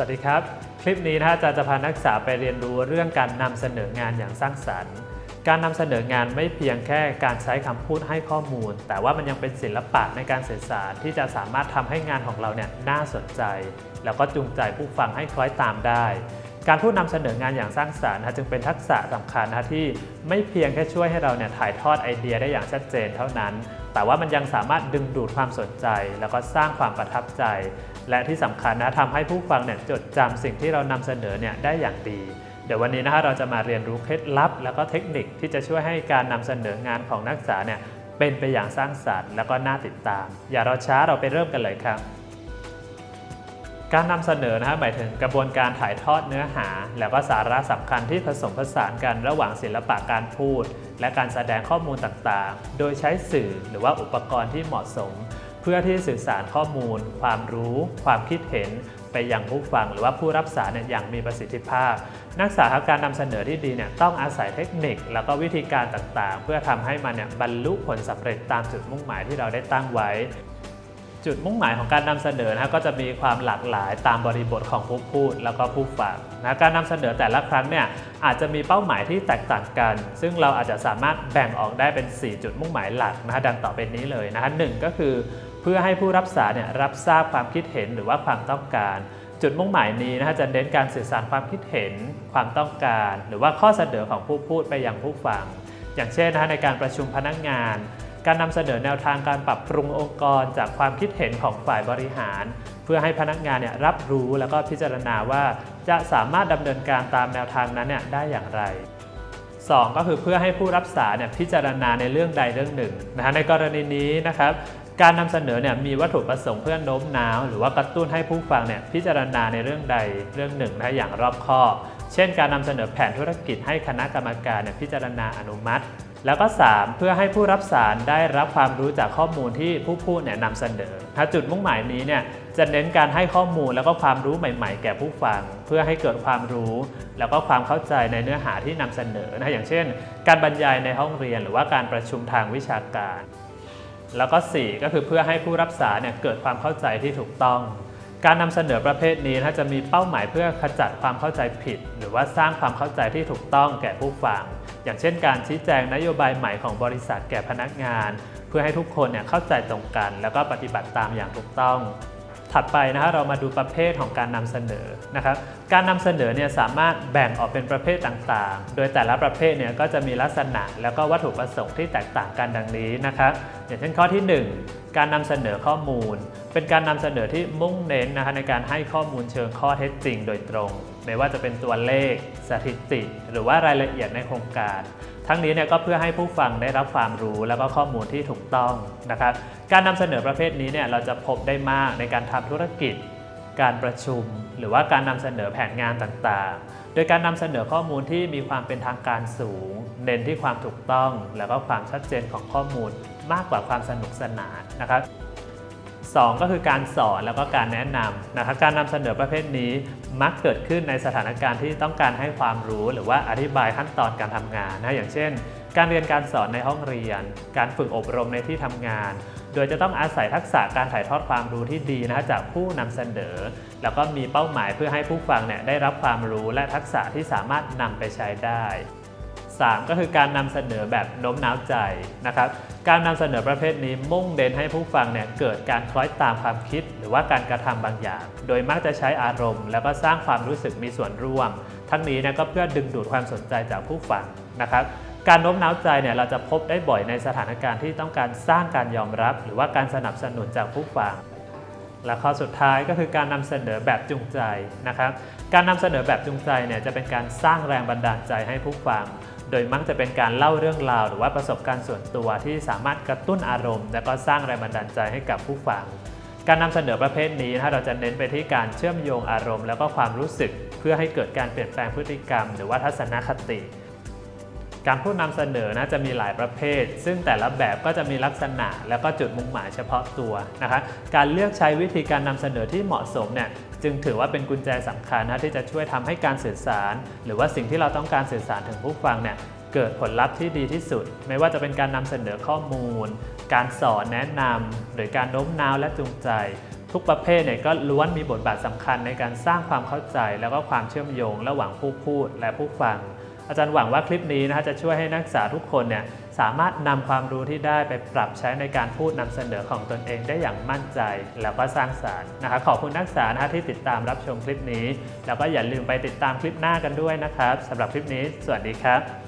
สวัสดีครับ คลิปนี้นะฮะอาจารย์จะพานักศึกษาไปเรียนรู้เรื่องการนำเสนองานอย่างสร้างสรรค์ การนำเสนองานไม่เพียงแค่การใช้คำพูดให้ข้อมูล แต่ว่ามันยังเป็นศิลปะในการสื่อสารที่จะสามารถทำให้งานของเราเนี่ยน่าสนใจ แล้วก็จูงใจผู้ฟังให้คล้อยตามได้ การพูดนำเสนองานอย่างสร้างสรรค์นะจึงเป็นทักษะสำคัญนะที่ไม่เพียงแค่ช่วยให้เราเนี่ยถ่ายทอดไอเดียได้อย่างชัดเจนเท่านั้น แต่ว่ามันยังสามารถดึงดูดความสนใจ แล้วก็สร้างความประทับใจ และที่สำคัญนะทำให้ผู้ฟังเนี่ยจดจำสิ่งที่เรานำเสนอเนี่ยได้อย่างดี เดี๋ยววันนี้นะฮะเราจะมาเรียนรู้เคล็ดลับ แล้วก็เทคนิคที่จะช่วยให้การนำเสนองานของนักศึกษาเนี่ยเป็นไปอย่างสร้างสรรค์ แล้วก็น่าติดตาม อย่ารอช้าเราไปเริ่มกันเลยครับ การนำเสนอนะฮะหมายถึงกระบวนการถ่ายทอดเนื้อหา แล้วก็สาระสำคัญที่ผสมผสานกันระหว่างศิลปะการพูด และการแสดงข้อมูลต่างๆ โดยใช้สื่อหรือว่าอุปกรณ์ที่เหมาะสม เพื่อที่สื่อสารข้อมูล ความรู้ ความคิดเห็น ไปยังผู้ฟัง หรือว่าผู้รับสารอย่างมีประสิทธิภาพ นักศึกษาการนำเสนอที่ดีเนี่ยต้องอาศัยเทคนิค แล้วก็วิธีการต่างๆ เพื่อทำให้มันเนี่ยบรรลุผลสำเร็จตามจุดมุ่งหมายที่เราได้ตั้งไว้ จุดมุ่งหมายของการนำเสนอนะก็จะมีความหลากหลายตามบริบทของผู้พูดแล้วก็ผู้ฟังนะการนำเสนอแต่ละครั้งเนี่ยอาจจะมีเป้าหมายที่แตกต่างกัน ซึ่งเราอาจจะสามารถแบ่งออกได้เป็น 4 จุดมุ่งหมายหลักนะดังต่อไปนี้เลยนะฮะหนึ่งก็คือเพื่อให้ผู้รับสารเนี่ยรับทราบความคิดเห็นหรือว่าความต้องการ จุดมุ่งหมายนี้นะฮะจะเน้นการสื่อสารความคิดเห็น ความต้องการ หรือว่าข้อเสนอของผู้พูดไปยังผู้ฟัง อย่างเช่นนะฮะในการประชุมพนักงาน การนำเสนอแนวทางการปรับปรุงองค์กรจากความคิดเห็นของฝ่ายบริหาร เพื่อให้พนักงานเนี่ยรับรู้แล้วก็พิจารณาว่าจะสามารถดำเนินการตามแนวทางนั้นเนี่ยได้อย่างไร 2 ก็คือเพื่อให้ผู้รับสารเนี่ยพิจารณาในเรื่องใดเรื่องหนึ่งนะฮะในกรณีนี้นะครับการนำเสนอเนี่ยมีวัตถุประสงค์เพื่อโน้มน้าว หรือว่ากระตุ้นให้ผู้ฟังเนี่ยพิจารณาในเรื่องใดเรื่องหนึ่งนะอย่างรอบคอบ เช่น การนำเสนอแผนธุรกิจให้คณะกรรมการพิจารณาอนุมัติ แล้วก็ 3 เพื่อให้ผู้รับสารได้รับความรู้จากข้อมูลที่ผู้พูดเนี่ยนำเสนอถ้าจุดมุ่งหมายนี้เนี่ยจะเน้นการให้ข้อมูลแล้วก็ความรู้ใหม่ๆ แก่ผู้ฟัง เพื่อให้เกิดความรู้ แล้วก็ความเข้าใจในเนื้อหาที่นำเสนอนะอย่างเช่น การบรรยายในห้องเรียน หรือว่าการประชุมทางวิชาการ แล้วก็ 4 ก็คือเพื่อให้ผู้รับสารเนี่ยเกิดความเข้าใจที่ถูกต้อง การนำเสนอประเภทนี้นะจะมีเป้าหมายเพื่อขจัดความเข้าใจผิด หรือว่าสร้างความเข้าใจที่ถูกต้องแก่ผู้ฟัง อย่างเช่น การชี้แจงนโยบายใหม่ของบริษัทแก่พนักงาน เพื่อให้ทุกคนเนี่ยเข้าใจตรงกัน แล้วก็ปฏิบัติตามอย่างถูกต้อง ถัดไปนะฮะเรามาดูประเภทของการนำเสนอนะครับการนำเสนอเนี่ยสามารถแบ่งออกเป็นประเภทต่างๆ โดยแต่ละประเภทเนี่ยก็จะมีลักษณะแล้วก็วัตถุประสงค์ที่แตกต่างกันดังนี้นะครับอย่างเช่นข้อที่ 1 การนำเสนอข้อมูล เป็นการนำเสนอที่มุ่งเน้นนะคะในการให้ข้อมูลเชิงข้อเท็จจริง โดยตรง ไม่ว่าจะเป็นตัวเลข สถิติ หรือว่ารายละเอียดในโครงการ ทั้งนี้เนี่ยก็เพื่อให้ผู้ฟังได้รับความรู้แล้วก็ข้อมูลที่ถูกต้องนะครับ การนำเสนอประเภทนี้เนี่ยเราจะพบได้มากในการทำธุรกิจ การประชุม หรือว่าการนำเสนอแผนงานต่างๆ โดยการนำเสนอข้อมูลที่มีความเป็นทางการสูง เน้นที่ความถูกต้อง แล้วก็ความชัดเจนของข้อมูลมากกว่าความสนุกสนานนะครับ 2 ก็คือการสอนแล้วก็การแนะนำนะครับการนำเสนอประเภทนี้มักเกิดขึ้นในสถานการณ์ที่ต้องการให้ความรู้ หรือว่าอธิบายขั้นตอนการทำงานนะอย่างเช่น การเรียนการสอนในห้องเรียน การฝึกอบรมในที่ทำงาน โดยจะต้องอาศัยทักษะการถ่ายทอดความรู้ที่ดีนะจากผู้นำเสนอ แล้วก็มีเป้าหมายเพื่อให้ผู้ฟังเนี่ยได้รับความรู้และทักษะที่สามารถนำไปใช้ได้ 3 ก็คือการนำเสนอแบบโน้มน้าวใจนะครับ การนำเสนอประเภทนี้มุ่งเน้นให้ผู้ฟังเนี่ยเกิดการคล้อยตามความคิด หรือว่าการกระทำบางอย่าง โดยมักจะใช้อารมณ์ แล้วก็สร้างความรู้สึกมีส่วนร่วม ทั้งนี้นะก็เพื่อดึงดูดความสนใจจากผู้ฟังนะครับการโน้มน้าวใจเนี่ยเราจะพบได้บ่อยในสถานการณ์ที่ต้องการสร้างการยอมรับ หรือว่าการสนับสนุนจากผู้ฟัง และข้อสุดท้ายก็คือการนำเสนอแบบจูงใจนะครับ การนำเสนอแบบจูงใจเนี่ยจะเป็นการสร้างแรงบันดาลใจให้ผู้ฟัง โดยมักจะเป็นการเล่าเรื่องราว หรือว่าประสบการณ์ส่วนตัวที่สามารถกระตุ้นอารมณ์ และก็สร้างแรงบันดาลใจให้กับผู้ฟัง การนำเสนอประเภทนี้นะเราจะเน้นไปที่การเชื่อมโยงอารมณ์ แล้วก็ความรู้สึก เพื่อให้เกิดการเปลี่ยนแปลงพฤติกรรม หรือว่าทัศนคติ การพูดนำเสนอนะจะมีหลายประเภท ซึ่งแต่ละแบบก็จะมีลักษณะ แล้วก็จุดมุ่งหมายเฉพาะตัวนะคะการเลือกใช้วิธีการนำเสนอที่เหมาะสมเนี่ย จึงถือว่าเป็นกุญแจสำคัญนะที่จะช่วยทำให้การสื่อสาร หรือว่าสิ่งที่เราต้องการสื่อสารถึงผู้ฟังเนี่ยเกิดผลลัพธ์ที่ดีที่สุด ไม่ว่าจะเป็นการนำเสนอข้อมูล การสอนแนะนำหรือการโน้มน้าวและจูงใจ ทุกประเภทเนี่ยก็ล้วนมีบทบาทสำคัญในการสร้างความเข้าใจ แล้วก็ความเชื่อมโยง ระหว่างผู้พูดและผู้ฟัง อาจารย์หวังว่าคลิปนี้นะฮะจะช่วยให้นักศึกษาทุกคนเนี่ยสามารถนำความรู้ที่ได้ไปปรับใช้ในการพูดนำเสนอของตนเองได้อย่างมั่นใจ แล้วก็สร้างสารรค์นะครับขอบคุณนักศึกษานะฮะที่ติดตามรับชมคลิปนี้ แล้วก็อย่าลืมไปติดตามคลิปหน้ากันด้วยนะครับสำหรับคลิปนี้ สวัสดีครับ